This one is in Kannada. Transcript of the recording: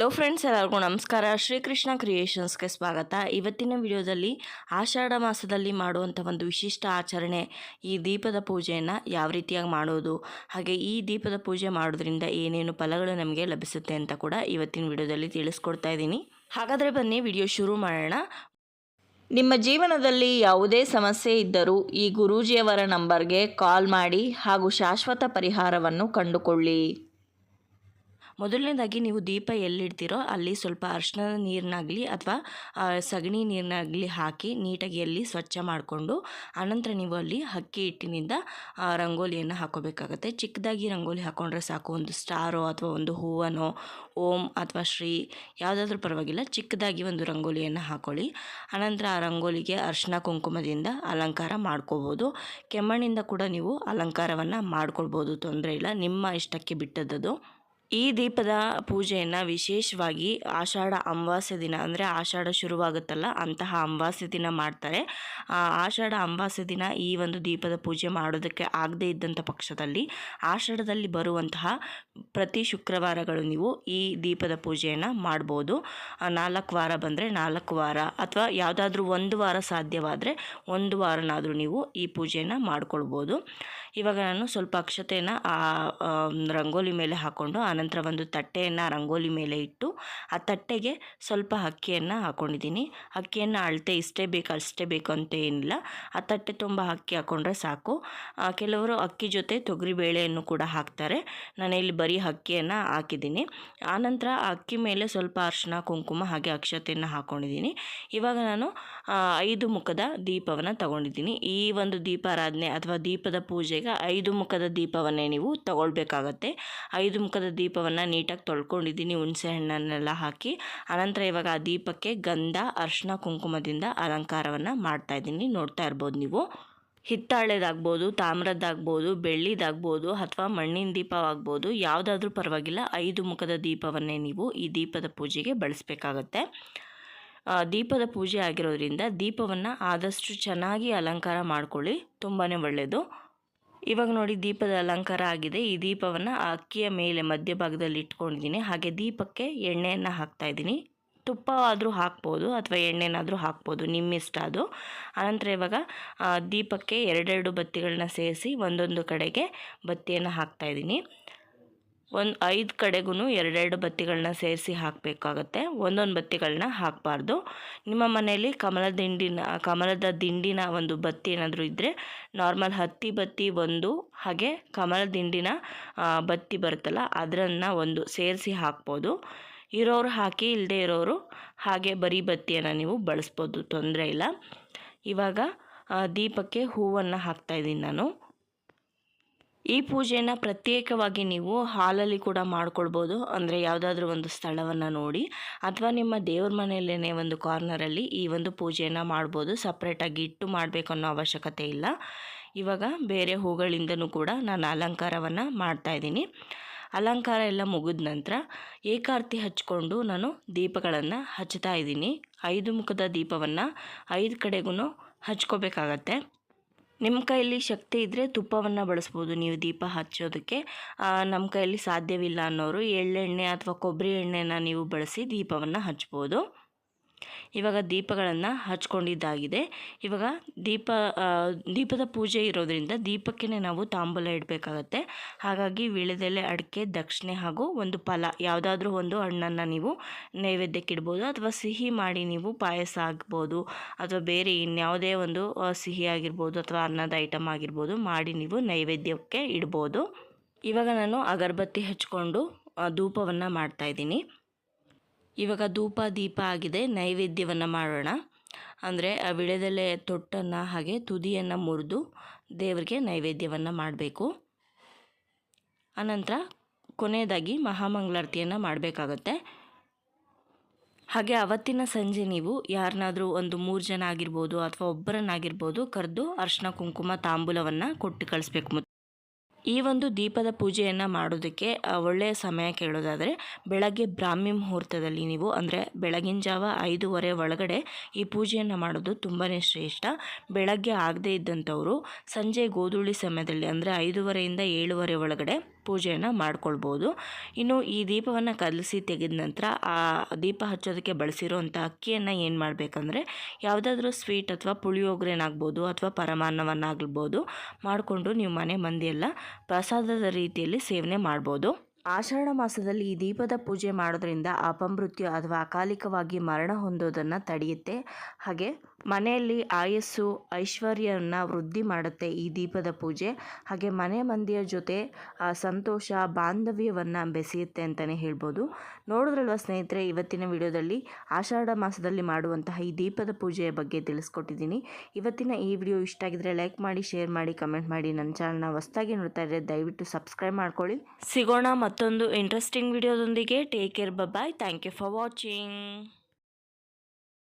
ಹಲೋ ಫ್ರೆಂಡ್ಸ್ ಎಲ್ಲರಿಗೂ ನಮಸ್ಕಾರ. ಶ್ರೀಕೃಷ್ಣ ಕ್ರಿಯೇಷನ್ಸ್ಗೆ ಸ್ವಾಗತ. ಇವತ್ತಿನ ವಿಡಿಯೋದಲ್ಲಿ ಆಷಾಢ ಮಾಸದಲ್ಲಿ ಮಾಡುವಂಥ ಒಂದು ವಿಶಿಷ್ಟ ಆಚರಣೆ, ಈ ದೀಪದ ಪೂಜೆಯನ್ನು ಯಾವ ರೀತಿಯಾಗಿ ಮಾಡೋದು, ಹಾಗೆ ಈ ದೀಪದ ಪೂಜೆ ಮಾಡೋದ್ರಿಂದ ಏನೇನು ಫಲಗಳು ನಮಗೆ ಲಭಿಸುತ್ತೆ ಅಂತ ಕೂಡ ಇವತ್ತಿನ ವಿಡಿಯೋದಲ್ಲಿ ತಿಳಿಸ್ಕೊಡ್ತಾ ಇದ್ದೀನಿ. ಹಾಗಾದರೆ ಬನ್ನಿ, ವಿಡಿಯೋ ಶುರು ಮಾಡೋಣ. ನಿಮ್ಮ ಜೀವನದಲ್ಲಿ ಯಾವುದೇ ಸಮಸ್ಯೆ ಇದ್ದರೂ ಈ ಗುರೂಜಿಯವರ ನಂಬರ್ಗೆ ಕಾಲ್ ಮಾಡಿ ಹಾಗೂ ಶಾಶ್ವತ ಪರಿಹಾರವನ್ನು ಕಂಡುಕೊಳ್ಳಿ. ಮೊದಲನೇದಾಗಿ ನೀವು ದೀಪ ಎಲ್ಲಿಡ್ತೀರೋ ಅಲ್ಲಿ ಸ್ವಲ್ಪ ಅರ್ಶಿಣದ ನೀರನ್ನಾಗಲಿ ಅಥವಾ ಸಗಣಿ ನೀರನ್ನಾಗಲಿ ಹಾಕಿ ನೀಟಾಗಿ ಎಲ್ಲಿ ಸ್ವಚ್ಛ ಮಾಡಿಕೊಂಡು, ಆನಂತರ ನೀವು ಅಲ್ಲಿ ಅಕ್ಕಿ ಹಿಟ್ಟಿನಿಂದ ರಂಗೋಲಿಯನ್ನು ಹಾಕೋಬೇಕಾಗತ್ತೆ. ಚಿಕ್ಕದಾಗಿ ರಂಗೋಲಿ ಹಾಕೊಂಡ್ರೆ ಸಾಕು. ಒಂದು ಸ್ಟಾರೋ ಅಥವಾ ಒಂದು ಹೂವನೋ, ಓಂ ಅಥವಾ ಶ್ರೀ ಯಾವುದಾದ್ರೂ ಪರವಾಗಿಲ್ಲ. ಚಿಕ್ಕದಾಗಿ ಒಂದು ರಂಗೋಲಿಯನ್ನು ಹಾಕೊಳ್ಳಿ. ಆನಂತರ ಆ ರಂಗೋಲಿಗೆ ಅರಿಶಿನ ಕುಂಕುಮದಿಂದ ಅಲಂಕಾರ ಮಾಡ್ಕೋಬೋದು. ಕೆಮ್ಮಣ್ಣಿಂದ ಕೂಡ ನೀವು ಅಲಂಕಾರವನ್ನು ಮಾಡ್ಕೊಳ್ಬೋದು. ತೊಂದರೆ ಇಲ್ಲ. ನಿಮ್ಮ ಇಷ್ಟಕ್ಕೆ ಬಿಟ್ಟದ್ದು ಈ ದೀಪದ ಪೂಜೆಯನ್ನು ವಿಶೇಷವಾಗಿ ಆಷಾಢ ಅಮಾವಾಸ್ಯ ದಿನ ಅಂದರೆ ಆಷಾಢ ಶುರುವಾಗುತ್ತಲ್ಲ, ಅಂತಹ ಅಮಾವಾಸ್ಯ ದಿನ ಮಾಡ್ತಾರೆ. ಆಷಾಢ ಅಮಾವಾಸ್ಯ ದಿನ ಈ ಒಂದು ದೀಪದ ಪೂಜೆ ಮಾಡೋದಕ್ಕೆ ಆಗದೇ ಇದ್ದಂಥ ಪಕ್ಷದಲ್ಲಿ ಆಷಾಢದಲ್ಲಿ ಬರುವಂತಹ ಪ್ರತಿ ಶುಕ್ರವಾರಗಳು ನೀವು ಈ ದೀಪದ ಪೂಜೆಯನ್ನು ಮಾಡ್ಬೋದು. ನಾಲ್ಕು ವಾರ ಬಂದರೆ ನಾಲ್ಕು ವಾರ ಅಥವಾ ಯಾವುದಾದ್ರೂ ಒಂದು ವಾರ ಸಾಧ್ಯವಾದರೆ ಒಂದು ವಾರನಾದರೂ ನೀವು ಈ ಪೂಜೆಯನ್ನು ಮಾಡ್ಕೊಳ್ಬೋದು. ಇವಾಗ ನಾನು ಸ್ವಲ್ಪ ಅಕ್ಷತೆಯನ್ನು ರಂಗೋಲಿ ಮೇಲೆ ಹಾಕ್ಕೊಂಡು ಆನಂತರ ಒಂದು ತಟ್ಟೆಯನ್ನು ರಂಗೋಲಿ ಮೇಲೆ ಇಟ್ಟು, ಆ ತಟ್ಟೆಗೆ ಸ್ವಲ್ಪ ಅಕ್ಕಿಯನ್ನು ಹಾಕ್ಕೊಂಡಿದ್ದೀನಿ ಅಕ್ಕಿಯನ್ನು ಅಳತೆ ಇಷ್ಟೇ ಬೇಕು, ಅಷ್ಟೇ ಬೇಕು ಅಂತ ಏನಿಲ್ಲ. ಆ ತಟ್ಟೆ ತುಂಬ ಅಕ್ಕಿ ಹಾಕ್ಕೊಂಡ್ರೆ ಸಾಕು. ಕೆಲವರು ಅಕ್ಕಿ ಜೊತೆ ತೊಗರಿ ಬೇಳೆಯನ್ನು ಕೂಡ ಹಾಕ್ತಾರೆ. ನಾನು ಇಲ್ಲಿ ಬರೀ ಅಕ್ಕಿಯನ್ನು ಹಾಕಿದ್ದೀನಿ. ಆನಂತರ ಅಕ್ಕಿ ಮೇಲೆ ಸ್ವಲ್ಪ ಅರಿಶಿನ ಕುಂಕುಮ ಹಾಗೆ ಅಕ್ಷತೆಯನ್ನು ಹಾಕ್ಕೊಂಡಿದ್ದೀನಿ ಇವಾಗ ನಾನು ಐದು ಮುಖದ ದೀಪವನ್ನು ತಗೊಂಡಿದ್ದೀನಿ. ಈ ಒಂದು ದೀಪಾರಾಧನೆ ಅಥವಾ ದೀಪದ ಪೂಜೆಗೆ ಐದು ಮುಖದ ದೀಪವನ್ನೇ ನೀವು ತಗೊಳ್ಬೇಕಾಗತ್ತೆ. ಐದು ಮುಖದ ದೀಪವನ್ನು ನೀಟಾಗಿ ತೊಳ್ಕೊಂಡಿದ್ದೀನಿ, ಹುಣಸೆ ಹಣ್ಣನ್ನೆಲ್ಲ ಹಾಕಿ. ಆನಂತರ ಇವಾಗ ಆ ದೀಪಕ್ಕೆ ಗಂಧ, ಅರ್ಶಿನ, ಕುಂಕುಮದಿಂದ ಅಲಂಕಾರವನ್ನು ಮಾಡ್ತಾ ಇದ್ದೀನಿ. ನೋಡ್ತಾ ಇರ್ಬೋದು ನೀವು. ಹಿತ್ತಾಳೆದಾಗ್ಬೋದು, ತಾಮ್ರದ್ದಾಗ್ಬೋದು, ಬೆಳ್ಳಿದಾಗ್ಬೋದು ಅಥವಾ ಮಣ್ಣಿನ ದೀಪವಾಗ್ಬೋದು, ಯಾವುದಾದ್ರೂ ಪರವಾಗಿಲ್ಲ. ಐದು ಮುಖದ ದೀಪವನ್ನೇ ನೀವು ಈ ದೀಪದ ಪೂಜೆಗೆ ಬಳಸಬೇಕಾಗತ್ತೆ. ದೀಪದ ಪೂಜೆ ಆಗಿರೋದ್ರಿಂದ ದೀಪವನ್ನು ಆದಷ್ಟು ಚೆನ್ನಾಗಿ ಅಲಂಕಾರ ಮಾಡ್ಕೊಳ್ಳಿ. ತುಂಬಾ ಒಳ್ಳೆಯದು ಇವಾಗ ನೋಡಿ ದೀಪದ ಅಲಂಕಾರ ಆಗಿದೆ. ಈ ದೀಪವನ್ನು ಅಕ್ಕಿಯ ಮೇಲೆ ಮಧ್ಯಭಾಗದಲ್ಲಿ ಇಟ್ಕೊಂಡಿದ್ದೀನಿ. ಹಾಗೆ ದೀಪಕ್ಕೆ ಎಣ್ಣೆಯನ್ನು ಹಾಕ್ತಾ ಇದ್ದೀನಿ. ಆದರೂ ಹಾಕ್ಬೋದು ಅಥವಾ ಎಣ್ಣೆನಾದರೂ ಹಾಕ್ಬೋದು ನಿಮ್ಮ ಇಷ್ಟ ಅದು. ಆನಂತರ ಇವಾಗ ದೀಪಕ್ಕೆ ಎರಡೆರಡು ಬತ್ತಿಗಳನ್ನ ಸೇರಿಸಿ ಒಂದೊಂದು ಕಡೆಗೆ ಬತ್ತಿಯನ್ನು ಹಾಕ್ತಾ ಇದ್ದೀನಿ. ಒಂದು ಐದು ಕಡೆಗೂ ಎರಡೆರಡು ಬತ್ತಿಗಳನ್ನ ಸೇರಿಸಿ ಹಾಕಬೇಕಾಗತ್ತೆ. ಒಂದೊಂದು ಬತ್ತಿಗಳನ್ನ ಹಾಕಬಾರ್ದು. ನಿಮ್ಮ ಮನೆಯಲ್ಲಿ ಕಮಲದ ದಿಂಡಿನ ಕಮಲದ ದಿಂಡಿನ ಒಂದು ಬತ್ತಿ ಏನಾದರೂ ಇದ್ದರೆ ನಾರ್ಮಲ್ ಹತ್ತಿ ಬತ್ತಿ ಒಂದು, ಹಾಗೆ ಕಮಲ ದಿಂಡಿನ ಬತ್ತಿ ಬರುತ್ತಲ್ಲ ಅದರನ್ನು ಒಂದು ಸೇರಿಸಿ ಹಾಕ್ಬೋದು. ಇರೋರು ಹಾಕಿ ಇಲ್ಲದೆ ಇರೋರು ಹಾಗೆ ಬರೀ ಬತ್ತಿಯನ್ನು ನೀವು ಬಳಸ್ಬೋದು, ತೊಂದರೆ ಇಲ್ಲ. ಇವಾಗ ದೀಪಕ್ಕೆ ಹೂವನ್ನು ಹಾಕ್ತಾಯಿದ್ದೀನಿ ನಾನು. ಈ ಪೂಜೆಯನ್ನು ಪ್ರತ್ಯೇಕವಾಗಿ ನೀವು ಹಾಲಲ್ಲಿ ಕೂಡ ಮಾಡ್ಕೊಳ್ಬೋದು. ಅಂದರೆ ಯಾವುದಾದ್ರೂ ಒಂದು ಸ್ಥಳವನ್ನು ನೋಡಿ, ಅಥವಾ ನಿಮ್ಮ ದೇವ್ರ ಮನೆಯಲ್ಲೇ ಒಂದು ಕಾರ್ನರಲ್ಲಿ ಈ ಒಂದು ಪೂಜೆಯನ್ನು ಮಾಡ್ಬೋದು. ಸಪ್ರೇಟಾಗಿ ಇಟ್ಟು ಮಾಡಬೇಕು ಅನ್ನೋ ಅವಶ್ಯಕತೆ ಇಲ್ಲ. ಇವಾಗ ಬೇರೆ ಹೂಗಳಿಂದನೂ ಕೂಡ ನಾನು ಅಲಂಕಾರವನ್ನು ಮಾಡ್ತಾಯಿದ್ದೀನಿ ಅಲಂಕಾರ ಎಲ್ಲ ಮುಗಿದ ನಂತರ ಏಕಾರ್ತಿ ಹಚ್ಕೊಂಡು ನಾನು ದೀಪಗಳನ್ನು ಹಚ್ತಾ ಇದ್ದೀನಿ. ಐದು ಮುಖದ ದೀಪವನ್ನು ಐದು ಕಡೆಗೂ ಹಚ್ಕೋಬೇಕಾಗತ್ತೆ. ನಿಮ್ಮ ಕೈಯಲ್ಲಿ ಶಕ್ತಿ ಇದ್ದರೆ ತುಪ್ಪವನ್ನು ಬಳಸ್ಬೋದು ನೀವು ದೀಪ ಹಚ್ಚೋದಕ್ಕೆ. ನಮ್ಮ ಕೈಯಲ್ಲಿ ಸಾಧ್ಯವಿಲ್ಲ ಅನ್ನೋರು ಎಳ್ಳೆಣ್ಣೆ ಅಥವಾ ಕೊಬ್ಬರಿ ಎಣ್ಣೆನ ನೀವು ಬಳಸಿ ದೀಪವನ್ನು ಹಚ್ಬೋದು. ಇವಾಗ ದೀಪಗಳನ್ನು ಹಚ್ಕೊಂಡಿದ್ದಾಗಿದೆ. ಇವಾಗ ದೀಪ ದೀಪದ ಪೂಜೆ ಇರೋದರಿಂದ ದೀಪಕ್ಕೆ ನಾವು ತಾಂಬೂಲ ಇಡಬೇಕಾಗತ್ತೆ. ಹಾಗಾಗಿ ವೀಳ್ಯದೆಲೆ ಅಡಿಕೆ, ದಕ್ಷಿಣೆ ಹಾಗೂ ಒಂದು ಫಲ, ಯಾವುದಾದ್ರೂ ಒಂದು ಹಣ್ಣನ್ನು ನೀವು ನೈವೇದ್ಯಕ್ಕೆ ಇಡ್ಬೋದು ಅಥವಾ ಸಿಹಿ ಮಾಡಿ ನೀವು ಪಾಯಸ ಆಗ್ಬೋದು ಅಥವಾ ಬೇರೆ ಇನ್ಯಾವುದೇ ಒಂದು ಸಿಹಿ ಆಗಿರ್ಬೋದು ಅಥವಾ ಅನ್ನದ ಐಟಮ್ ಆಗಿರ್ಬೋದು ಮಾಡಿ ನೀವು ನೈವೇದ್ಯಕ್ಕೆ ಇಡ್ಬೋದು. ಇವಾಗ ನಾನು ಅಗರಬತ್ತಿ ಹಚ್ಕೊಂಡು ಧೂಪವನ್ನು ಮಾಡ್ತಾಯಿದ್ದೀನಿ ಇವಾಗ ಧೂಪ ದೀಪ ಆಗಿದೆ, ನೈವೇದ್ಯವನ್ನು ಮಾಡೋಣ. ಅಂದರೆ ಆ ವಿಳೆದೆಲೆ ತೊಟ್ಟನ್ನು ಹಾಗೆ ತುದಿಯನ್ನು ಮುರಿದು ದೇವರಿಗೆ ನೈವೇದ್ಯವನ್ನು ಮಾಡಬೇಕು. ಅನಂತರ ಕೊನೆಯದಾಗಿ ಮಹಾಮಂಗಳಾರತಿಯನ್ನು ಮಾಡಬೇಕಾಗತ್ತೆ. ಹಾಗೆ ಅವತ್ತಿನ ಸಂಜೆ ನೀವು ಯಾರನ್ನಾದರೂ ಒಂದು ಮೂರು ಜನ ಆಗಿರ್ಬೋದು ಅಥವಾ ಒಬ್ಬರನ್ನಾಗಿರ್ಬೋದು ಕರೆದು ಅರ್ಶಿನ ಕುಂಕುಮ ತಾಂಬೂಲವನ್ನು ಕೊಟ್ಟು ಕಳಿಸ್ಬೇಕು. ಈ ಒಂದು ದೀಪದ ಪೂಜೆಯನ್ನು ಮಾಡೋದಕ್ಕೆ ಒಳ್ಳೆಯ ಸಮಯ ಕೇಳೋದಾದರೆ ಬೆಳಗ್ಗೆ ಬ್ರಾಹ್ಮಿ ಮುಹೂರ್ತದಲ್ಲಿ ನೀವು, ಅಂದರೆ ಬೆಳಗಿನ ಜಾವ ಐದೂವರೆ ಒಳಗಡೆ ಈ ಪೂಜೆಯನ್ನು ಮಾಡೋದು ತುಂಬಾ ಶ್ರೇಷ್ಠ. ಬೆಳಗ್ಗೆ ಆಗದೇ ಇದ್ದಂಥವರು ಸಂಜೆ ಗೋಧೂಳಿ ಸಮಯದಲ್ಲಿ, ಅಂದರೆ ಐದೂವರೆಯಿಂದ ಏಳುವರೆ ಒಳಗಡೆ ಪೂಜೆಯನ್ನು ಮಾಡ್ಕೊಳ್ಬೋದು. ಇನ್ನು ಈ ದೀಪವನ್ನು ಕಲಸಿ ತೆಗೆದ ನಂತರ ಆ ದೀಪ ಹಚ್ಚೋದಕ್ಕೆ ಬಳಸಿರೋವಂಥ ಅಕ್ಕಿಯನ್ನು ಏನು ಮಾಡಬೇಕಂದ್ರೆ ಯಾವುದಾದ್ರೂ ಸ್ವೀಟ್ ಅಥವಾ ಪುಳಿಯೋಗರೆನಾಗ್ಬೋದು ಅಥವಾ ಪರಮಾನ್ನವನ್ನಾಗ್ಬೋದು ಮಾಡಿಕೊಂಡು ನೀವು ಮನೆ ಮಂದಿಯೆಲ್ಲ ಪ್ರಸಾದದ ರೀತಿಯಲ್ಲಿ ಸೇವನೆ ಮಾಡ್ಬೋದು. ಆಷಾಢ ಮಾಸದಲ್ಲಿ ಈ ದೀಪದ ಪೂಜೆ ಮಾಡೋದ್ರಿಂದ ಅಪಮೃತ್ಯು ಅಥವಾ ಅಕಾಲಿಕವಾಗಿ ಮರಣ ಹೊಂದೋದನ್ನು ತಡೆಯುತ್ತೆ. ಹಾಗೆ ಮನೆಯಲ್ಲಿ ಆಯಸ್ಸು ಐಶ್ವರ್ಯವನ್ನು ವೃದ್ಧಿ ಮಾಡುತ್ತೆ ಈ ದೀಪದ ಪೂಜೆ. ಹಾಗೆ ಮನೆ ಮಂದಿಯ ಜೊತೆ ಸಂತೋಷ, ಬಾಂಧವ್ಯವನ್ನು ಬೆಸೆಯುತ್ತೆ ಅಂತಲೇ ಹೇಳ್ಬೋದು. ನೋಡಿದ್ರಲ್ವ ಸ್ನೇಹಿತರೆ, ಇವತ್ತಿನ ವಿಡಿಯೋದಲ್ಲಿ, ಆಷಾಢ ಮಾಸದಲ್ಲಿ ಮಾಡುವಂತಹ ಈ ದೀಪದ ಪೂಜೆಯ ಬಗ್ಗೆ ತಿಳಿಸ್ಕೊಟ್ಟಿದ್ದೀನಿ. ಇವತ್ತಿನ ಈ ವಿಡಿಯೋ ಇಷ್ಟ ಆಗಿದ್ರೆ ಲೈಕ್ ಮಾಡಿ, ಶೇರ್ ಮಾಡಿ, ಕಮೆಂಟ್ ಮಾಡಿ. ನನ್ನ ಚಾನಲ್ನ ಹೊಸ್ದಾಗಿ ನೋಡ್ತಾ ಇದ್ದರೆ ದಯವಿಟ್ಟು ಸಬ್ಸ್ಕ್ರೈಬ್ ಮಾಡ್ಕೊಳ್ಳಿ. ಸಿಗೋಣ ಮತ್ತೊಂದು interesting ವಿಡಿಯೋದೊಂದಿಗೆ. Take care bye thank you for watching.